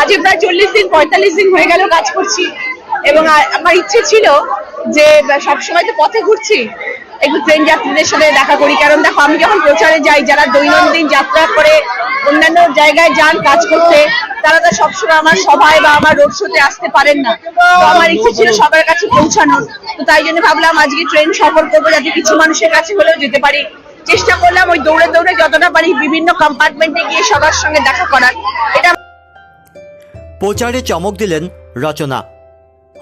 আজ প্রায় চল্লিশ দিন, পঁয়তাল্লিশ দিন হয়ে গেল কাজ করছি। এবং আমার ইচ্ছে ছিল যে সবসময় তো পথে ঘুরছি, একটু ট্রেন যাত্রীদের সাথে দেখা করি। কারণ দেখো, আমি যখন প্রচারে যাই, যারা দৈনন্দিন যাত্রা করে, অন্যান্য জায়গায় যান কাজ করতে, তারা তো সবসময় আমার সভায় বা আমার রোড শোতে আসতে পারেন না। তো আমার ইচ্ছে ছিল সবার কাছে পৌঁছানোর। তো তাই জন্য ভাবলাম, আজকে ট্রেন সফর করব, যাতে কিছু মানুষের কাছে হলেও যেতে পারি। চেষ্টা করলাম ওই দৌড়ে দৌড়ে যতটা পারি বিভিন্ন কম্পার্টমেন্টে গিয়ে সবার সঙ্গে দেখা করার। এটা প্রচারে চমক দিলেন রচনা।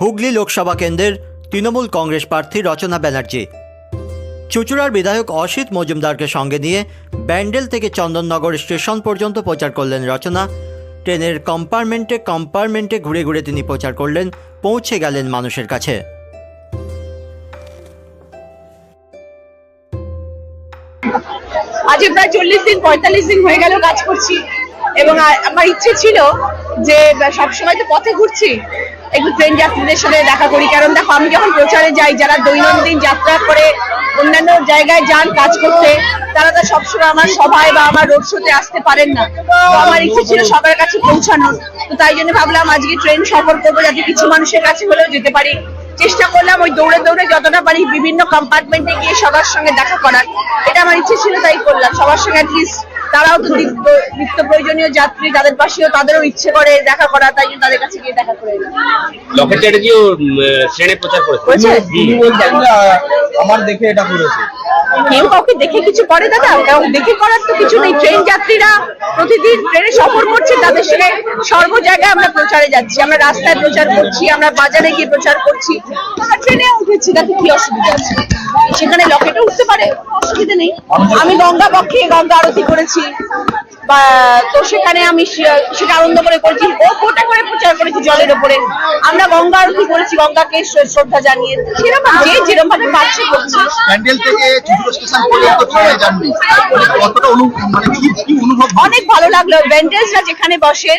হুগলি লোকসভা কেন্দ্রের তৃণমূল কংগ্রেস প্রার্থী রচনা ব্যানার্জি। চুচুড়ার বিধায়ক অসিত মজুমদারকে সঙ্গে নিয়ে ব্যান্ডেল থেকে চন্দননগর স্টেশন পর্যন্ত প্রচার করলেন রচনা। ট্রেনের কম্পার্টমেন্টে কম্পার্টমেন্টে ঘুরে ঘুরে তিনি প্রচার করলেন, পৌঁছে গেলেন মানুষের কাছে। আজ প্রায় চল্লিশ দিন, পঁয়তাল্লিশ দিন হয়ে গেল কাজ করছি। এবং আমার ইচ্ছে ছিল যে সবসময় তো পথে ঘুরছি, একটু ট্রেন যাত্রীদের সাথে দেখা করি। কারণ দেখো, আমি যখন প্রচারে যাই, যারা দৈনন্দিন যাত্রা করে, অন্যান্য জায়গায় যান কাজ করতে, তারা তো সবসময় আমার সভায় বা আমার রোড শোতে আসতে পারেন না। আমার ইচ্ছে ছিল সবার কাছে পৌঁছানোর। তো তাই জন্য ভাবলাম, আজকে ট্রেন সফর করব, যাতে কিছু মানুষের কাছে হলেও যেতে পারি। চেষ্টা করলাম ওই দৌড়ে দৌড়ে যতটা পারি বিভিন্ন কম্পার্টমেন্টে গিয়ে সবার সঙ্গে দেখা করার। এটা আমার ইচ্ছে ছিল, তাই করলাম। সবার সঙ্গে অ্যাটলিস্ট তারাও তো নিত্য নিত্য প্রয়োজনীয় যাত্রী যাদের পাশেও তাদেরও ইচ্ছে করে দেখা করা তাই জন্য তাদের কাছে গিয়ে দেখা করে এলাম। লকেট চ্যাটার্জিও ট্রেনে প্রচার করেছে। আমার দেখে এটা করেছে। কেউ কাউকে দেখে কিছু করে দাদা? কাউকে দেখে করার তো কিছু নেই। ট্রেন যাত্রীরা প্রতিদিন ট্রেনে সফর করছে তাদের সঙ্গে সর্ব জায়গায় আমরা প্রচারে যাচ্ছি। আমরা রাস্তায় প্রচার করছি আমরা বাজারে গিয়ে প্রচার করছি। আমরা ট্রেনে উঠেছি তাতে কি অসুবিধা আছে। সেখানে লকেটে উঠতে পারে অসুবিধা নেই। আমি গঙ্গা পক্ষে গঙ্গা আরতি করেছি। বা তো সেখানে আমি সেটা আনন্দ করে করেছি। ও কোটা করে প্রচার করেছি জলের ওপরে। আমরা গঙ্গা আরতি করেছি গঙ্গাকে শ্র- শ্রদ্ধা জানিয়ে। সেরকম যে যেরকম ভাবে পারছে করছে। প্যান্ডেল থেকে স্টেশন পর্যন্ত ট্রেনে যাননি কতটা অনু মানে অনুভব অনেক ভালো লাগল। ব্যান্ডেজরা যেখানে বসেন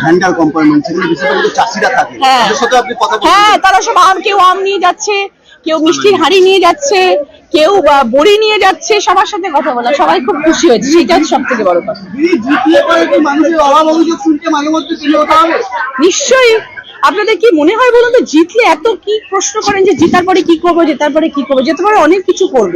ভ্যান্ডার কম্পার্টমেন্ট সেখানে কিন্তু চাষিরা থাকে। হ্যাঁ। তাদের সাথে আপনি কথা হ্যাঁ তারা সব আম কেউ আম নিয়ে যাচ্ছে কেউ মিষ্টির হাড়ি নিয়ে যাচ্ছে কেউ বড়ি নিয়ে যাচ্ছে সবার সাথে কথা বলা। সবাই খুব খুশি হয়েছে সেটা হচ্ছে সব থেকে বড় কথা। নিশ্চয়ই। আপনাদের কি মনে হয় বলুন তো জিতলে এত কি প্রশ্ন করেন যে জেতার পরে কি করব জেতার পরে কি করব? জেতার পরে অনেক কিছু করব।